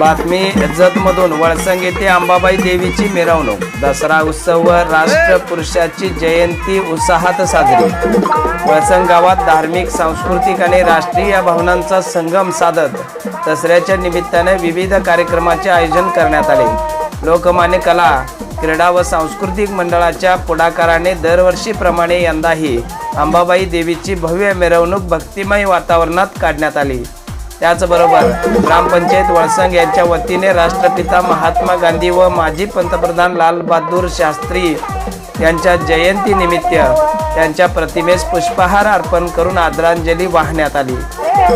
बातमी जतमधून वळसंग येथे अंबाबाई देवीची मिरवणूक. दसरा उत्सव व राष्ट्रपुरुषाची जयंती उत्साहात साजरी. वळसंग गावात धार्मिक सांस्कृतिक आणि राष्ट्रीय भावनांचा संगम साधत दसऱ्याच्या निमित्ताने विविध कार्यक्रमाचे आयोजन करण्यात आले. लोकमान्य कला क्रीडा व सांस्कृतिक मंडळाच्या पुढाकाराने दरवर्षीप्रमाणे यंदाही अंबाबाई देवीची भव्य मिरवणूक भक्तिमय वातावरणात काढण्यात आली. त्याचबरोबर ग्रामपंचायत वळसंग यांच्या वतीने राष्ट्रपिता महात्मा गांधी व माजी पंतप्रधान लालबहादूर शास्त्री यांच्या जयंतीनिमित्त त्यांच्या प्रतिमेस पुष्पहार अर्पण करून आदरांजली वाहण्यात आली.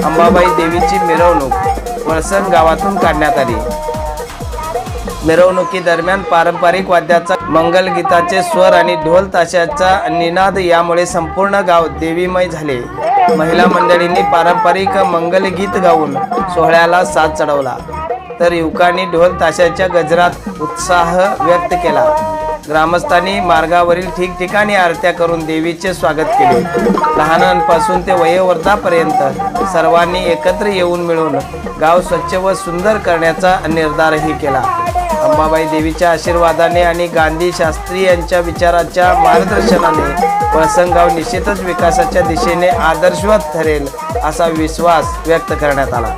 अंबाबाई देवीची मिरवणूक वळसंग गावातून काढण्यात आली. मिरवणुकीदरम्यान पारंपरिक वाद्याचा मंगलगीताचे स्वर आणि ढोल ताशाचा निनाद यामुळे संपूर्ण गाव देवीमय झाले. महिला मंडळींनी पारंपरिक मंगलगीत गाऊन सोहळ्याला साथ चढवला. तर युवकांनी ढोल ताशाच्या गजरात उत्साह व्यक्त केला. ग्रामस्थांनी मार्गावरील ठिकठिकाणी आरत्या करून देवीचे स्वागत केले. लहानांपासून ते वयोवर्धापर्यंत सर्वांनी एकत्र येऊन मिळून गाव स्वच्छ व सुंदर करण्याचा निर्धारही केला. अंबाबाई देवीच्या आशीर्वादाने आणि गांधी शास्त्री यांच्या विचाराच्या मार्गदर्शनाने वळसंगाव निश्चितच विकासाच्या दिशेने आदर्शवत ठरेल असा विश्वास व्यक्त करण्यात आला.